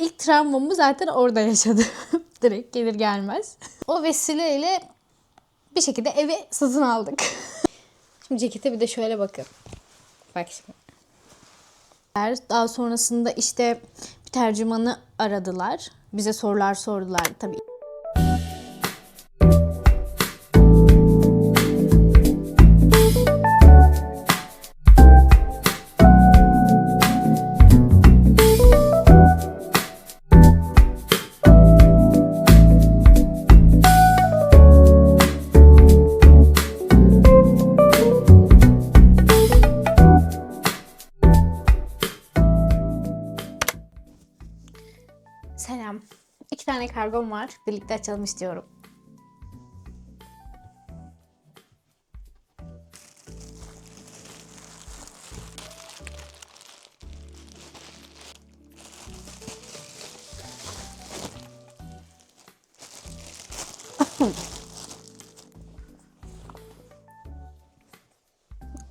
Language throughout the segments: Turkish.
İlk travmamı zaten orada yaşadım. Direkt gelir gelmez. O vesileyle bir şekilde evi satın aldık. Şimdi cekete bir de şöyle bakın. Bak şimdi. Daha sonrasında işte bir tercümanı aradılar. Bize sorular sordular tabii. Kargom var. Birlikte açalım istiyorum.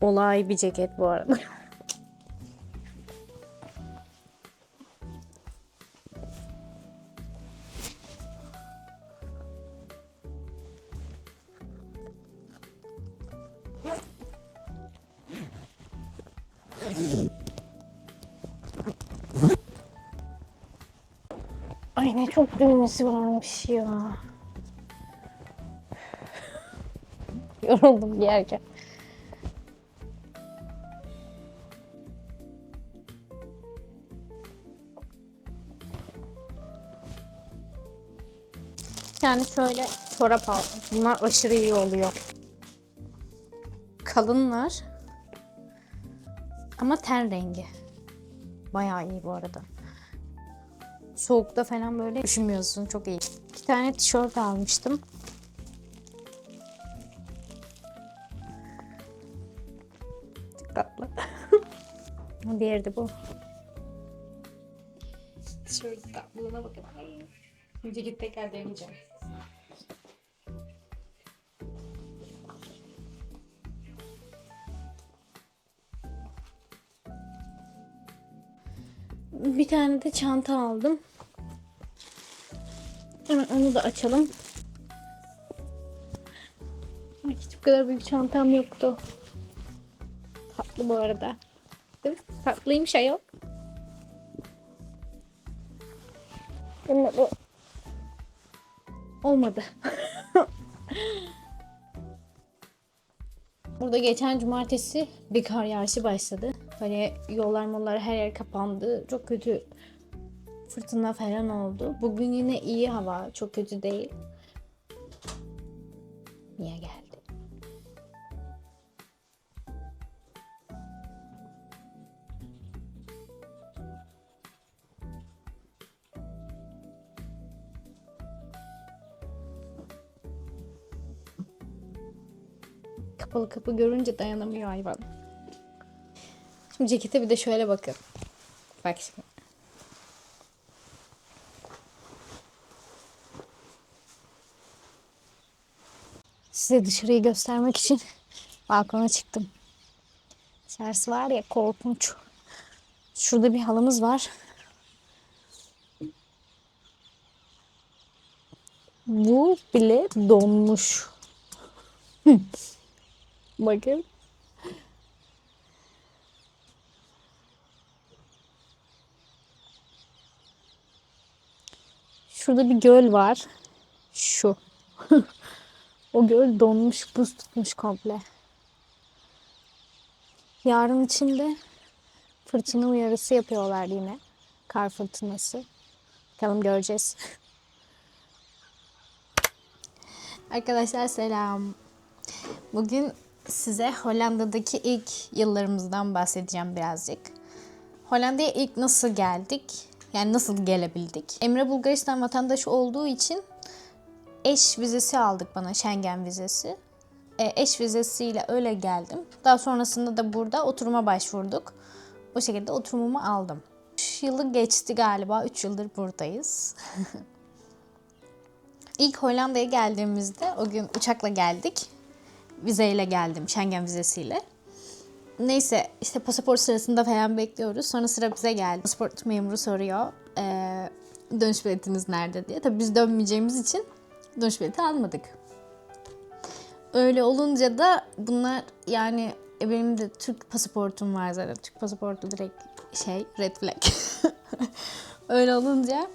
Olay bir ceket bu arada. Ay ne çok düğmesi varmış ya. Yoruldum yerken. Yani şöyle çorap aldım. Bunlar aşırı iyi oluyor. Kalınlar. Ama ten rengi. Bayağı iyi bu arada. Soğukta falan böyle üşümüyorsun. Çok iyi. İki tane tişört almıştım. Dikkatli. Diğeri de bu. Tişört tatlılığına bakın. Ceket tekrar deneyeceğim. Bir tane de çanta aldım. Hemen onu da açalım. Hiç bu kadar büyük çantam yoktu. Tatlı bu arada. Değil mi? Tatlıymış ayol. Ama bu olmadı. Burada geçen cumartesi bir kar yağışı başladı. Böyle yollar mollar her yer kapandı. Çok kötü fırtına falan oldu. Bugün yine iyi hava. Çok kötü değil. Niye geldi? Kapalı kapı görünce dayanamıyor hayvan. Şimdi cekete bir de şöyle bakın. Bak şimdi. Size dışarıyı göstermek için balkona çıktım. İçerisi var ya korkunç. Şurada bir halımız var. Bu bile donmuş. Bakın. Şurada bir göl var. Şu. o göl donmuş, buz tutmuş komple. Yarın içinde fırtına uyarısı yapıyorlar yine. Kar fırtınası. Bakalım göreceğiz. Arkadaşlar selam. Bugün size Hollanda'daki ilk yıllarımızdan bahsedeceğim birazcık. Hollanda'ya ilk nasıl geldik? Yani nasıl gelebildik? Emre Bulgaristan vatandaşı olduğu için eş vizesi aldık bana Schengen vizesi. E, eş vizesiyle öyle geldim. Daha sonrasında da burada oturuma başvurduk. O şekilde oturumumu aldım. 3 yılı geçti galiba. 3 yıldır buradayız. İlk Hollanda'ya geldiğimizde o gün uçakla geldik. Vizeyle geldim, Schengen vizesiyle. Neyse işte pasaport sırasında falan bekliyoruz. Sonra sıra bize geldi. Pasaport memuru soruyor. Ee, dönüş biletiniz nerede diye. Tabii biz dönmeyeceğimiz için dönüş bileti almadık. Öyle olunca da bunlar yani e, benim de Türk pasaportum var zaten. Türk pasaportu direkt şey red flag. Öyle olunca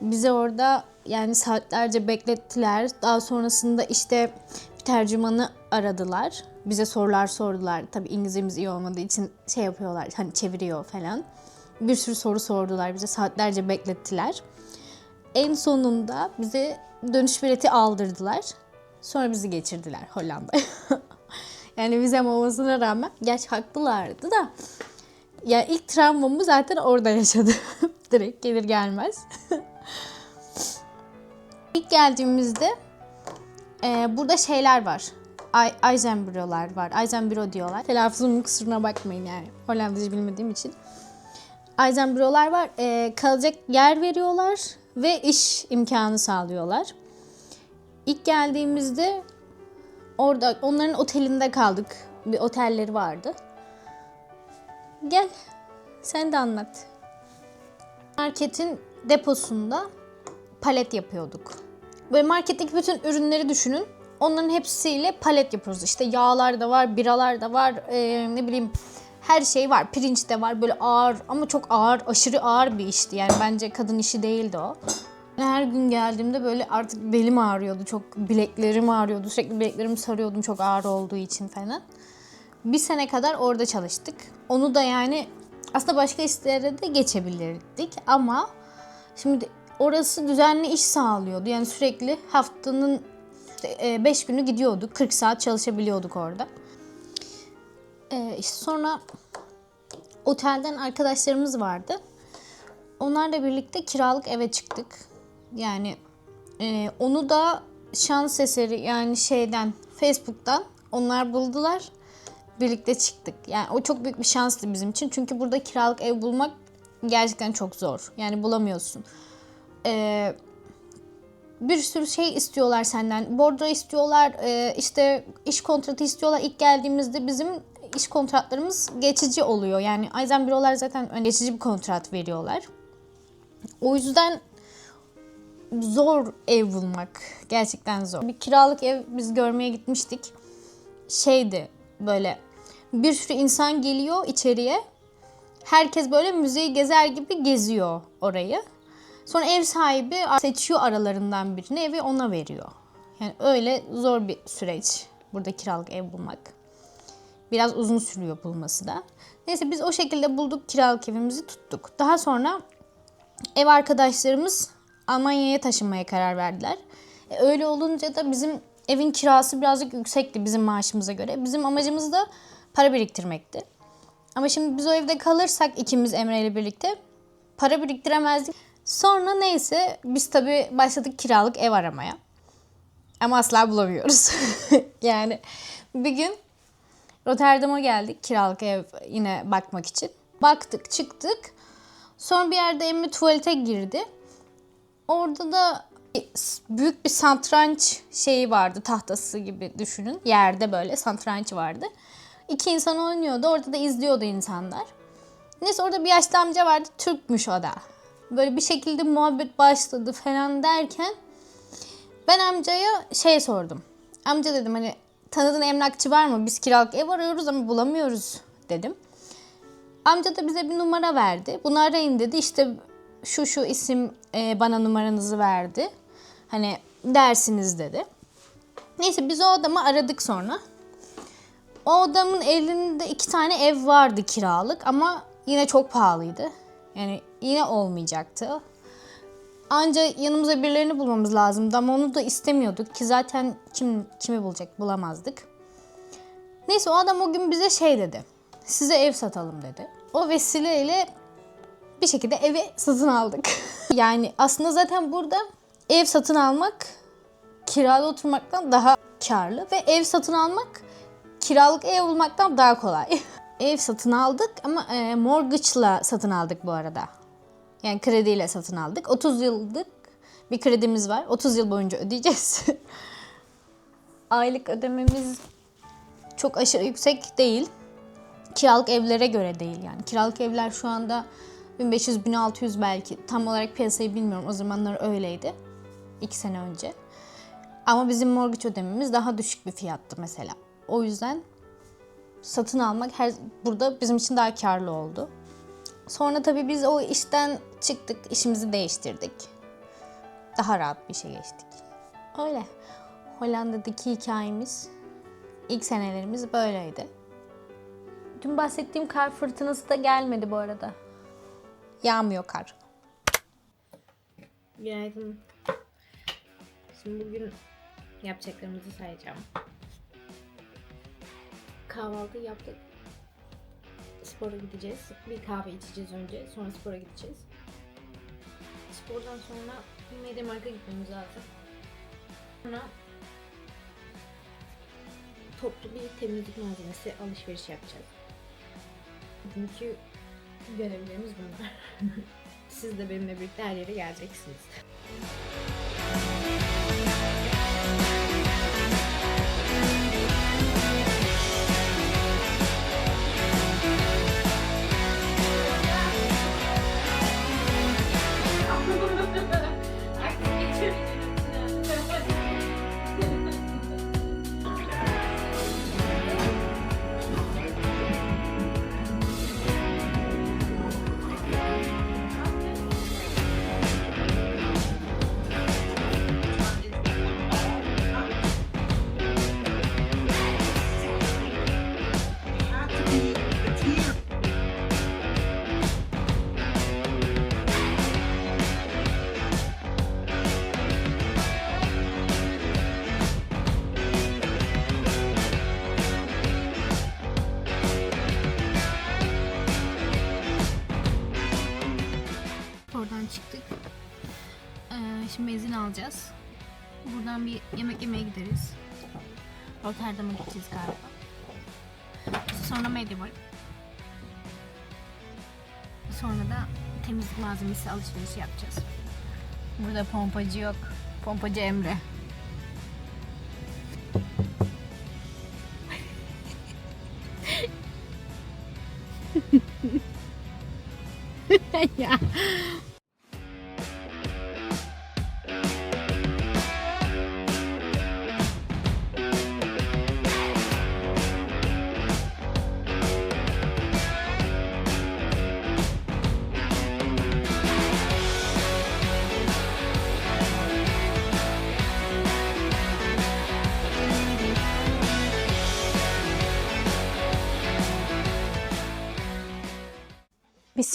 bize orada yani saatlerce beklettiler. Daha sonrasında işte bir tercümanı aradılar. Bize sorular sordular. Tabii İngilizcemiz iyi olmadığı için şey yapıyorlar hani çeviriyor falan. Bir sürü soru sordular bize saatlerce beklettiler. En sonunda bize dönüş bileti aldırdılar. Sonra bizi geçirdiler Hollanda'ya. yani vizem olmasına rağmen gerçi haklılardı da ya ilk travmamı zaten orada yaşadım. Direkt gelir gelmez. ilk geldiğimizde e, burada şeyler var. Eisenbüro'lar var. Eisenbüro diyorlar. Telaffuzumun kusuruna bakmayın yani. Hollandacı bilmediğim için. Eisenbüro'lar var. E, kalacak yer veriyorlar ve iş imkanı sağlıyorlar. İlk geldiğimizde orada onların otelinde kaldık. Bir otelleri vardı. Gel. Sen de anlat. Marketin deposunda palet yapıyorduk. Böyle marketteki bütün ürünleri düşünün. Onların hepsiyle palet yapıyoruz. İşte yağlar da var, biralar da var, ee, ne bileyim her şey var. Pirinç de var. Böyle ağır ama çok ağır, aşırı ağır bir işti. Yani bence kadın işi değildi o. Her gün geldiğimde böyle artık belim ağrıyordu. Çok bileklerim ağrıyordu. Sürekli bileklerimi sarıyordum çok ağır olduğu için falan. Bir sene kadar orada çalıştık. Onu da yani aslında başka işlere de geçebilirdik ama şimdi orası düzenli iş sağlıyordu. Yani sürekli haftanın 5 günü gidiyorduk. 40 saat çalışabiliyorduk orada. Ee, işte sonra otelden arkadaşlarımız vardı. Onlarla birlikte kiralık eve çıktık. Yani e, onu da şans eseri yani şeyden Facebook'tan onlar buldular. Birlikte çıktık. Yani o çok büyük bir şanstı bizim için. Çünkü burada kiralık ev bulmak gerçekten çok zor. Yani bulamıyorsun. Ee, bir sürü şey istiyorlar senden. Bordro istiyorlar, e, işte iş kontratı istiyorlar. İlk geldiğimizde bizim iş kontratlarımız geçici oluyor. Yani Eisenbüro'lar zaten geçici bir kontrat veriyorlar. O yüzden zor ev bulmak. Gerçekten zor. Bir kiralık ev biz görmeye gitmiştik. Şeydi böyle bir sürü insan geliyor içeriye. Herkes böyle müzeyi gezer gibi geziyor orayı. Sonra ev sahibi seçiyor aralarından birini evi ona veriyor. Yani öyle zor bir süreç burada kiralık ev bulmak. Biraz uzun sürüyor bulması da. Neyse biz o şekilde bulduk kiralık evimizi tuttuk. Daha sonra ev arkadaşlarımız Almanya'ya taşınmaya karar verdiler. E, öyle olunca da bizim evin kirası birazcık yüksekti bizim maaşımıza göre. Bizim amacımız da para biriktirmekti. Ama şimdi biz o evde kalırsak ikimiz Emre ile birlikte para biriktiremezdik. Sonra neyse biz tabii başladık kiralık ev aramaya. Ama asla bulamıyoruz. yani bir gün Rotterdam'a geldik kiralık ev yine bakmak için. Baktık çıktık. Sonra bir yerde Emre tuvalete girdi. Orada da büyük bir santranç şeyi vardı tahtası gibi düşünün. Yerde böyle santranç vardı. İki insan oynuyordu. Orada da izliyordu insanlar. Neyse orada bir yaşlı amca vardı. Türkmüş o da. Böyle bir şekilde muhabbet başladı falan derken ben amcaya şey sordum. Amca dedim hani tanıdığın emlakçı var mı? Biz kiralık ev arıyoruz ama bulamıyoruz dedim. Amca da bize bir numara verdi. Bunu arayın dedi. İşte şu şu isim e, bana numaranızı verdi. Hani dersiniz dedi. Neyse biz o adamı aradık sonra. O adamın elinde iki tane ev vardı kiralık ama yine çok pahalıydı. Yani yine olmayacaktı. Anca yanımıza birilerini bulmamız lazımdı ama onu da istemiyorduk ki zaten kim kimi bulacak bulamazdık. Neyse o adam o gün bize şey dedi. Size ev satalım dedi. O vesileyle bir şekilde evi satın aldık. yani aslında zaten burada ev satın almak kirada oturmaktan daha karlı ve ev satın almak kiralık ev bulmaktan daha kolay. ev satın aldık ama e, mortgage'la satın aldık bu arada. Yani krediyle satın aldık. 30 yıllık bir kredimiz var. 30 yıl boyunca ödeyeceğiz. Aylık ödememiz çok aşırı yüksek değil. Kiralık evlere göre değil yani. Kiralık evler şu anda 1500-1600 belki. Tam olarak piyasayı bilmiyorum. O zamanlar öyleydi. 2 sene önce. Ama bizim mortgage ödememiz daha düşük bir fiyattı mesela. O yüzden satın almak her burada bizim için daha karlı oldu. Sonra tabii biz o işten çıktık, işimizi değiştirdik. Daha rahat bir işe geçtik. Öyle. Hollanda'daki hikayemiz, ilk senelerimiz böyleydi. Dün bahsettiğim kar fırtınası da gelmedi bu arada. Yağmıyor kar. Günaydın. Şimdi bugün yapacaklarımızı sayacağım. Kahvaltı yaptık. Spora gideceğiz. Bir kahve içeceğiz önce. Sonra spora gideceğiz. Spordan sonra Mediamarkt'a gitmemiz lazım. Sonra toplu bir temizlik malzemesi alışveriş yapacağız. Bugünkü görevlerimiz bunlar. Siz de benimle birlikte her yere geleceksiniz. Buradan bir yemek yemeye gideriz. Rotterdam'a gideceğiz galiba. Sonra Mediamarkt. Sonra da temizlik malzemesi alışverişi yapacağız. Burada pompacı yok. Pompacı Emre.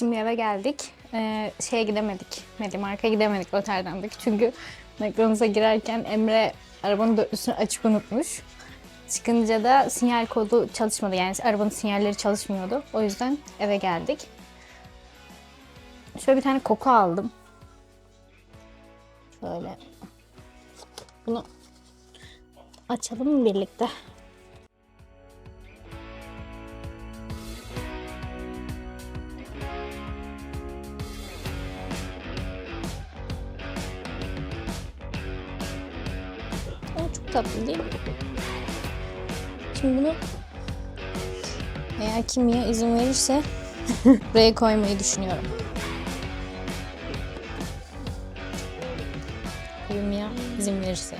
Şimdi eve geldik. Ee, şeye gidemedik. Mediamarkt'a gidemedik Rotterdam'daki. Çünkü McDonald's'a girerken Emre arabanın dörtlüsünü açık unutmuş. Çıkınca da sinyal kodu çalışmadı. Yani arabanın sinyalleri çalışmıyordu. O yüzden eve geldik. Şöyle bir tane koku aldım. Şöyle. Bunu açalım birlikte? Tatlı değil mi? Şimdi bunu eğer kimya izin verirse buraya koymayı düşünüyorum. Kimya izin verirse.